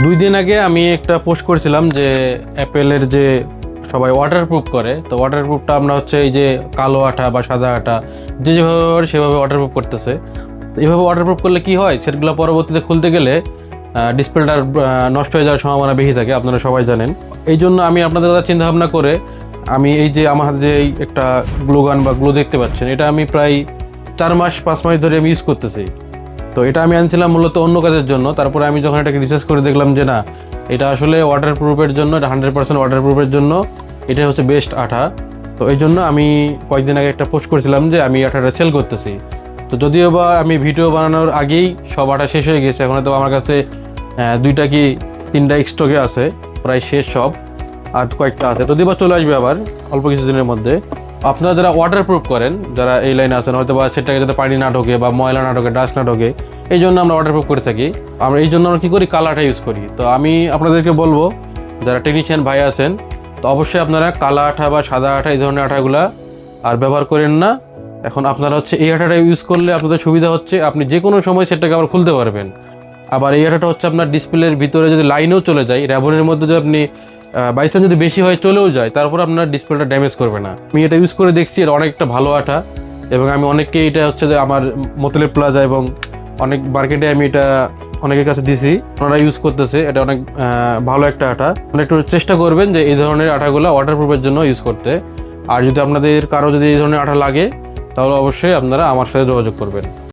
দুই দিন আগে আমি একটা পোস্ট করেছিলাম যে অ্যাপেলের যে সবাই ওয়াটারপ্রুফ করে, তো ওয়াটারপ্রুফটা আমরা হচ্ছে এই যে কালো আঠা বা সাদা আঠা, যে যেভাবে সেভাবে ওয়াটারপ্রুফ করতেছে। তো এইভাবে ওয়াটারপ্রুফ করলে কি হয়? সেটগুলো পরবর্তীতে খুলতে গেলে ডিসপ্লেটার নষ্ট হয়ে যাওয়ার সম্ভাবনা বেশি থাকে, আপনারা সবাই জানেন। এই জন্য আমি আপনাদের কথা চিন্তা ভাবনা করে আমি এই যে আমার হাতে যে একটা গ্লুগান বা গ্লো দেখতে পাচ্ছেন, এটা আমি প্রায় চার মাস, পাঁচ মাস ধরে আমি ইউজ করতেছি। তো এটা আমি আনছিলাম মূলত অন্য কাজের জন্য। তারপরে আমি যখন এটাকে রিসার্চ করে দেখলাম যে না, এটা আসলে ওয়াটার প্রুফের জন্য, এটা হান্ড্রেড পার্সেন্ট ওয়াটার প্রুফের জন্য এটা হচ্ছে বেস্ট আঠা। তো এই জন্য আমি কয়েকদিন আগে একটা পোস্ট করেছিলাম যে আমি আঠাটা সেল করতেছি। তো যদিও বা আমি ভিডিও বানানোর আগেই সব আঠা শেষ হয়ে গেছে, এখন তো আমার কাছে দুইটা কি তিনটা স্টকে আছে, প্রায় শেষ সব। আর কয়েকটা আছে। যদিও বা চলে আসবে আবার, অল্প কিছুদিনের মধ্যে। আপনারা যারা ওয়াটার প্রুফ করেন, যারা এই লাইনে আছেন হয়তো বা সেটাকে যাতে পানি না ঢোকে বা ময়লা না ঢোকে ডাস্ট না ঢোকে, এই জন্য আমরা ওয়াটার প্রুফ করে থাকি। আমরা এই জন্য আমরা কী করি? কালাটা ইউজ করি। তো আমি আপনাদেরকে বলব, যারা টেকনিশিয়ান ভাই আছেন, তো অবশ্যই আপনারা কালা আঠা বা সাদা আঠা, এই ধরনের আঠাগুলা আর ব্যবহার করেন না। এখন আপনারা হচ্ছে এই আঠাটা ইউজ করলে আপনাদের সুবিধা হচ্ছে, আপনি যে কোনো সময় সেটাকে আবার খুলতে পারবেন। আবার এই আঠাটা হচ্ছে আপনার ডিসপ্লের ভিতরে যদি লাইনেও চলে যায় র্যাবনের মধ্যে যদি আপনি বাইচান্স যদি বেশি হয় চলেও যায়, তারপর আপনার ডিসপ্লেটা ড্যামেজ করবে না। আমি এটা ইউজ করে দেখছি এটা অনেকটা ভালো আঠা এবং আমি অনেককে এটা হচ্ছে যে আমার মতলের প্লাজা এবং অনেক মার্কেটে আমি এটা অনেকের কাছে দিছি, ওনারা ইউজ করতেছে, এটা অনেক ভালো একটা আঠা মানে একটু চেষ্টা করবেন যে এই ধরনের আঠাগুলো ওয়াটারপ্রুফের জন্য ইউজ করতে। আর যদি আপনাদের কারও যদি এই ধরনের আঠা লাগে, তাহলে অবশ্যই আপনারা আমার সাথে যোগাযোগ করবেন।